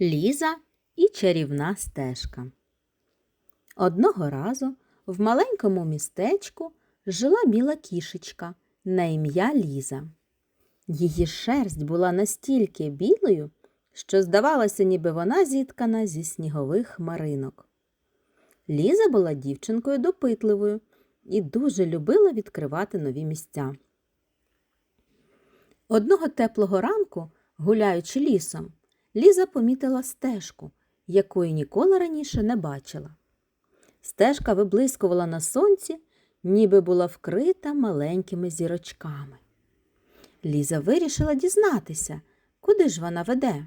Ліза і чарівна стежка. Одного разу в маленькому містечку жила біла кішечка на ім'я Ліза. Її шерсть була настільки білою, що здавалося, ніби вона зіткана зі снігових хмаринок. Ліза була дівчинкою допитливою і дуже любила відкривати нові місця. Одного теплого ранку, гуляючи лісом, Ліза помітила стежку, якої ніколи раніше не бачила. Стежка виблискувала на сонці, ніби була вкрита маленькими зірочками. Ліза вирішила дізнатися, куди ж вона веде.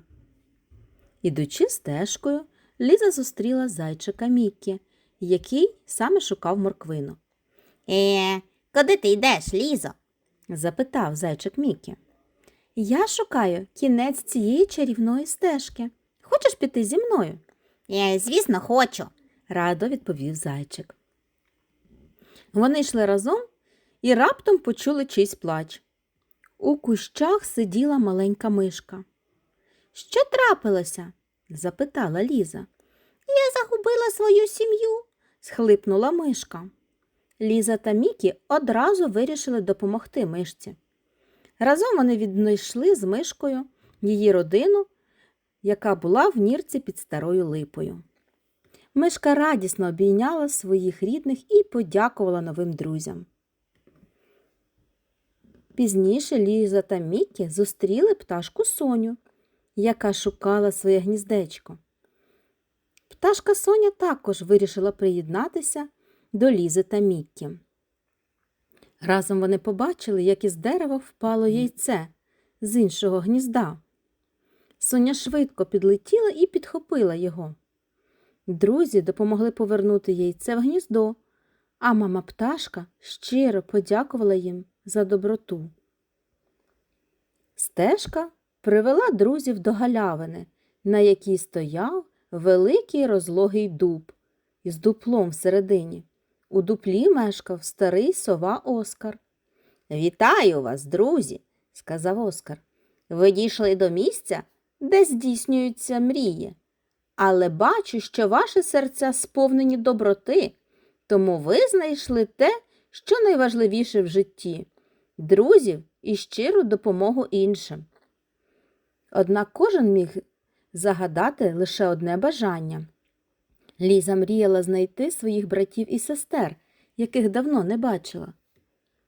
Ідучи стежкою, Ліза зустріла зайчика Міккі, який саме шукав морквину. Е, куди ти йдеш, Лізо? запитав зайчик Мікі. Я шукаю кінець цієї чарівної стежки. Хочеш піти зі мною? Я, звісно, хочу. радо відповів зайчик. Вони йшли разом і раптом почули чийсь плач. У кущах сиділа маленька мишка. Що трапилося? запитала Ліза. Я загубила свою сім'ю. схлипнула мишка. Ліза та Мікі одразу вирішили допомогти мишці. Разом вони віднайшли з мишкою її родину, яка була в нірці під старою липою. Мишка радісно обійняла своїх рідних і подякувала новим друзям. Пізніше Ліза та Мікі зустріли пташку Соню, яка шукала своє гніздечко. Пташка Соня також вирішила приєднатися до Лізи та Міккі. Разом вони побачили, як із дерева впало яйце з іншого гнізда. Соня швидко підлетіла і підхопила його. Друзі допомогли повернути яйце в гніздо, а мама пташка щиро подякувала їм за доброту. Стежка привела друзів до галявини, на якій стояв великий розлогий дуб із дуплом всередині. У дуплі мешкав старий сова Оскар. Вітаю вас, друзі, сказав Оскар. Ви дійшли до місця, де здійснюються мрії. Але бачу, що ваші серця сповнені доброти, тому ви знайшли те, що найважливіше в житті друзів і щиру допомогу іншим. Однак кожен міг загадати лише одне бажання. Ліза мріяла знайти своїх братів і сестер, яких давно не бачила.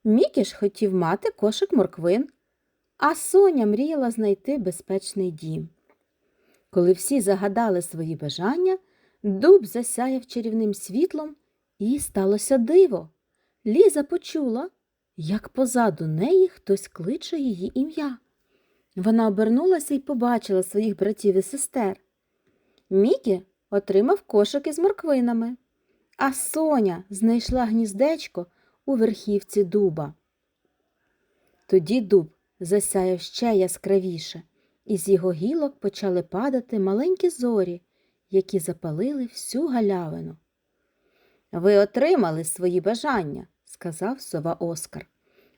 Мікі ж хотів мати кошик морквин, а Соня мріяла знайти безпечний дім. Коли всі загадали свої бажання, дуб засяяв чарівним світлом, і сталося диво. Ліза почула, як позаду неї хтось кличе її ім'я. Вона обернулася і побачила своїх братів і сестер. Мікі отримав кошик із морквинами, а Соня знайшла гніздечко у верхівці дуба. Тоді дуб засяяв ще яскравіше, і з його гілок почали падати маленькі зорі, які запалили всю галявину. Ви отримали свої бажання, сказав сова Оскар.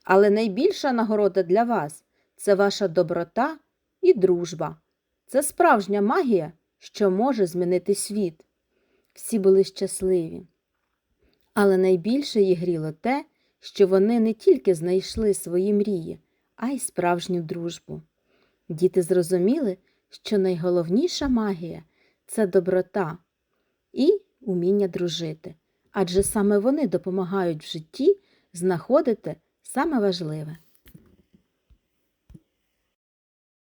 Але найбільша нагорода для вас це ваша доброта і дружба. Це справжня магія, що може змінити світ. Всі були щасливі. Але найбільше їх гріло те, що вони не тільки знайшли свої мрії, а й справжню дружбу. Діти зрозуміли, що найголовніша магія це доброта і уміння дружити, адже саме вони допомагають в житті знаходити саме важливе.